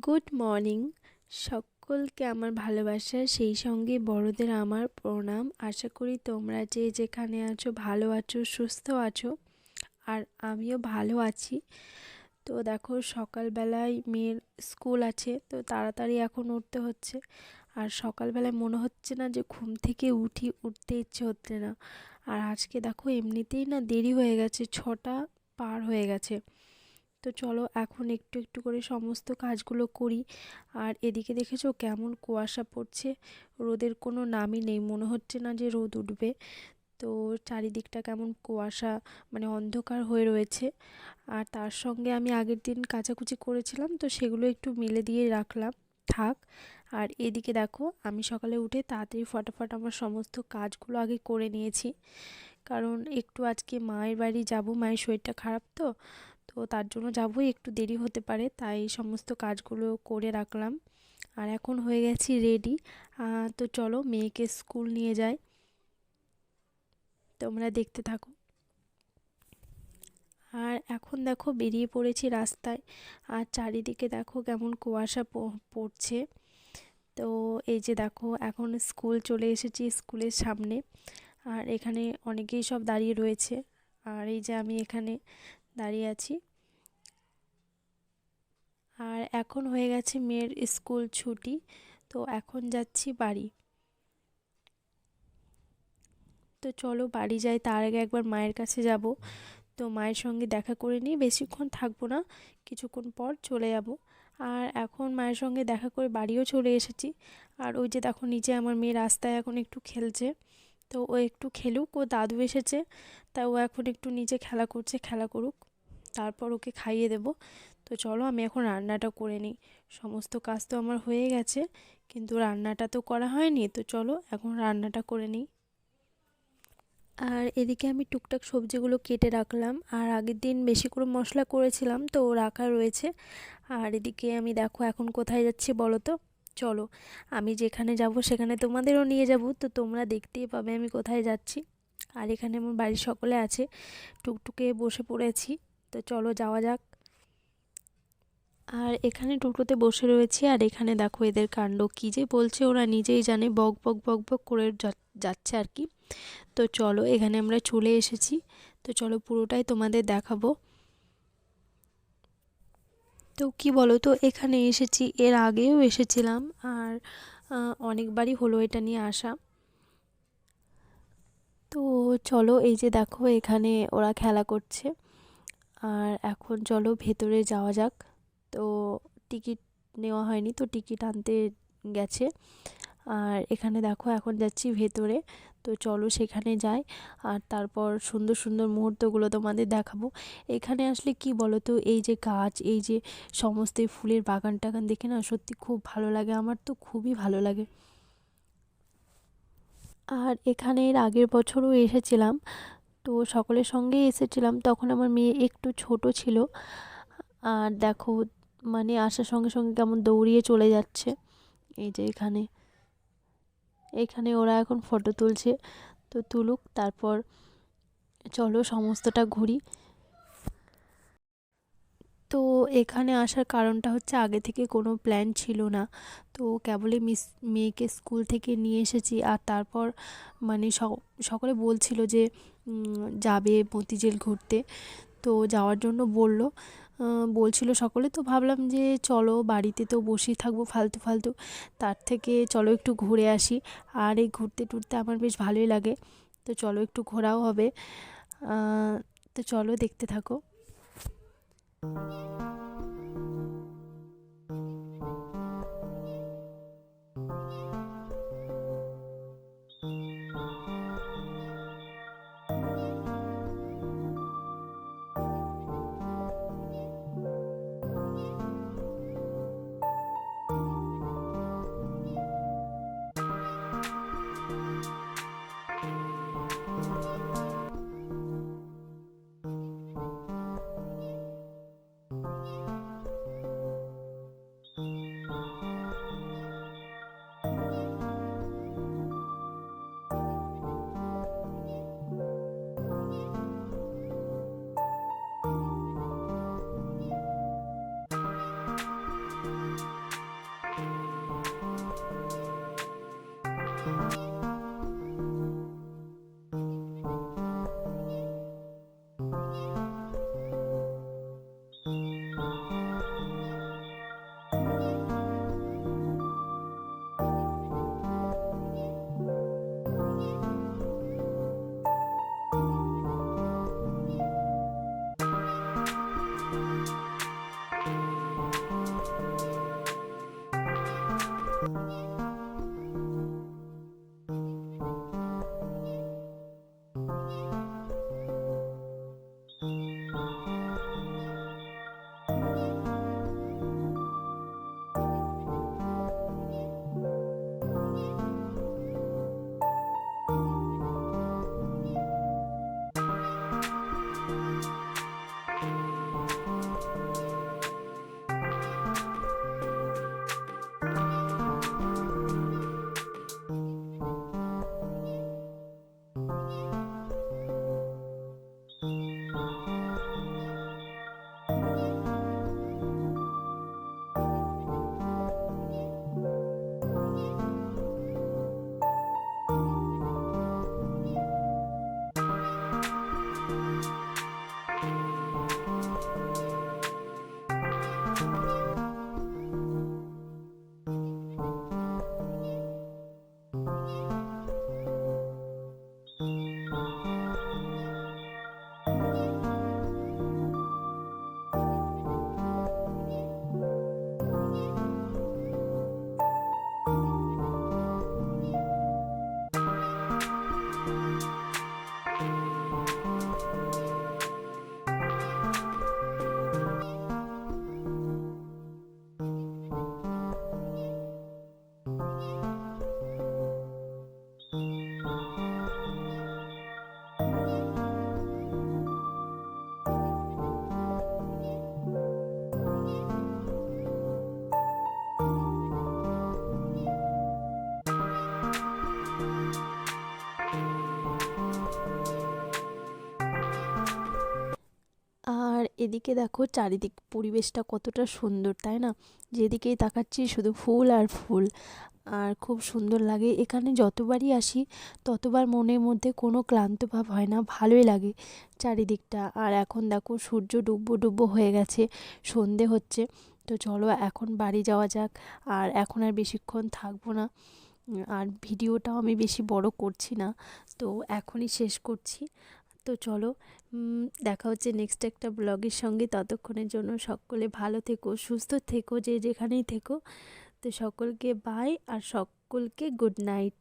Good morning. সকলকে আমার ভালোবাসা, সেই সঙ্গে বড়দের আমার প্রণাম। আশা করি তোমরা যে যেখানে আছো, ভালো আছো, সুস্থ আছো, আর আমিও ভালো আছি। তো দেখো, সকালবেলায় মেয়ের স্কুল আছে, তো তাড়াতাড়ি এখন উঠতে হচ্ছে। আর সকালবেলায় মনে হচ্ছে না যে ঘুম থেকে উঠি, উঠতে ইচ্ছে হচ্ছে না। আর আজকে দেখো, এমনিতেই না দেরি হয়ে গেছে, ছটা পার হয়ে গেছে। তো চলো এখন একটু একটু করে সমস্ত কাজগুলো করি। আর এদিকে দেখেছ কেমন কুয়াশা পড়ছে? রোদের কোনো নামই নেই, মনে হচ্ছে না যে রোদ উঠবে। তো চারিদিকটা কেমন কুয়াশা মানে অন্ধকার হয়ে রয়েছে। আর তার সঙ্গে আমি আগের দিন কাচাকুচি করেছিলাম, তো সেগুলো একটু মিলে দিয়ে রাখলাম। থাক। আর এদিকে দেখো, আমি সকালে উঠে তাড়াতাড়ি ফটাফট আমার সমস্ত কাজগুলো আগে করে নিয়েছি। কারণ একটু আজকে মায়ের বাড়ি যাব, মায়ের শরীরটা খারাপ তো তো তার জন্য যাবই, একটু দেরি হতে পারে, তাই সমস্ত কাজগুলো করে রাখলাম। আর এখন হয়ে গেছি রেডি তো চলো মেয়েকে স্কুল নিয়ে যাই। তোমরা দেখতে থাকো। আর এখন দেখো বেরিয়ে পড়েছি রাস্তায়। আর চারিদিকে দেখো কেমন কুয়াশা পড়ছে। তো এই যে দেখো, এখন স্কুল চলে এসেছি স্কুলের সামনে। আর এখানে অনেকেই সব দাঁড়িয়ে রয়েছে। আর এই যে আমি এখানে দাঁড়িয়ে আছি। আর এখন হয়ে গেছে মেয়ের স্কুল ছুটি, তো এখন যাচ্ছি বাড়ি। তো চলো বাড়ি যাই, তার আগে একবার মায়ের কাছে যাব। তো মায়ের সঙ্গে দেখা করে নিই, বেশিক্ষণ থাকব না, কিছুক্ষণ পর চলে যাব। আর এখন মায়ের সঙ্গে দেখা করে বাড়িও চলে এসেছি। আর ওই যে দেখো, নিচে আমার মেয়ে রাস্তায় এখন একটু খেলছে। তো ও একটু খেলুক, ও দাদু এসেছে, তা ও এখন একটু নিচে খেলা করছে, খেলা করুক, তারপর ওকে খাইয়ে দেব। তো চলো আমি এখন রান্নাটা করে নিই। সমস্ত কাজ তো আমার হয়ে গেছে, কিন্তু রান্নাটা তো করা হয়নি, তো চলো এখন রান্নাটা করে নিই। আর এদিকে আমি টুকটাক সবজিগুলো কেটে রাখলাম, আর আগের দিন বেশি করে মশলা করেছিলাম, তো রাখা রয়েছে। আর এদিকে আমি দেখো এখন কোথায় যাচ্ছি বলো তো? চলো, আমি যেখানে যাব সেখানে তোমাদেরও নিয়ে যাব, তো তোমরা দেখতেই পাবে আমি কোথায় যাচ্ছি। আর এখানে আমার বাড়ির সকলে আছে, টুকটুকে বসে পড়েছি, তো চলো যাওয়া যাক। আর এখানে টোটোতে বসে রয়েছি, আর এখানে দেখো এদের কাণ্ড, কী যে বলছে ওরা নিজেই জানে, বক বক বক বক করে যাচ্ছে আর কি। তো চলো এখানে আমরা চলে এসেছি, তো চলো পুরোটাই তোমাদের দেখাবো। তো কি বলো তো এখানে এসেছি, এর আগেও এসেছিলাম আর অনেকবারই হলো এটা নিয়ে আসা। তো চলো এই যে দেখো এখানে ওরা খেলা করছে। আর এখন চলো ভেতরে যাওয়া যাক। তো টিকিট নেওয়া হয়নি, তো টিকিট আনতে গেছে। আর এখানে দেখো এখন যাচ্ছি ভেতরে। তো চলো সেখানে যাই আর তারপর সুন্দর সুন্দর মুহূর্তগুলো তোমাদের দেখাবো। এখানে আসলে কি বলো তো এই যে গাছ, এই যে সমস্ত ফুলের বাগান টাগান দেখে না সত্যি খুব ভালো লাগে, আমার তো খুবই ভালো লাগে। আর এখানে এর আগের বছরও এসেছিলাম, তো সকলের সঙ্গেই এসেছিলাম, তখন আমার মেয়ে একটু ছোট ছিল। আর দেখো মানে আসার সঙ্গে সঙ্গে কেমন দৌড়িয়ে চলে যাচ্ছে, এই যে এখানে। এখানে ওরা এখন ফটো তুলছে। তো তুলুক, তারপর চলো সমস্তটা ঘুরি। তো এখানে আসার কারণটা হচ্ছে আগে থেকে কোনো প্ল্যান ছিল না। তো কেবলই মিস, মেয়েকে স্কুল থেকে নিয়ে এসেছি। আর তারপর মানে সকলে বলছিল যে যাবে মতিঝিল ঘুরতে। তো যাওয়ার জন্য বলল। বলছিল সকলে, তো ভাবলাম যে চলো বাড়িতে তো বসেই থাকব ফালতু ফালতু। তার থেকে চলো একটু ঘুরে আসি। আর এই ঘুরতে টুরতে আমার বেশ ভালোই লাগে। তো চলো একটু ঘোরাও হবে। তো চলো দেখতে থাকো। Bye. এদিকে দেখো চারিদিক পরিবেশটা কতটা সুন্দর, তাই না? যেদিকেই তাকাচ্ছি শুধু ফুল আর ফুল। আর খুব সুন্দর লাগে। এখানে যতবারই আসি, ততবার মনের মধ্যে কোনো ক্লান্ত ভাব হয় না, ভালোই লাগে চারিদিকটা। আর এখন দেখো সূর্য ডুববো ডুববো হয়ে গেছে, সন্ধে হচ্ছে। তো চলো এখন বাড়ি যাওয়া যাক। আর এখন আর বেশিক্ষণ থাকব না। আর ভিডিওটাও আমি বেশি বড় করছি না। তো এখনই শেষ করছি। তো চলো দেখা হচ্ছে নেক্সট একটা ব্লগের সঙ্গে। ততক্ষণের জন্য সকলে ভালো থেকো, সুস্থ থেকো, যে যেখানেই থেকো। তো সকলকে বাই আর সকলকে গুড নাইট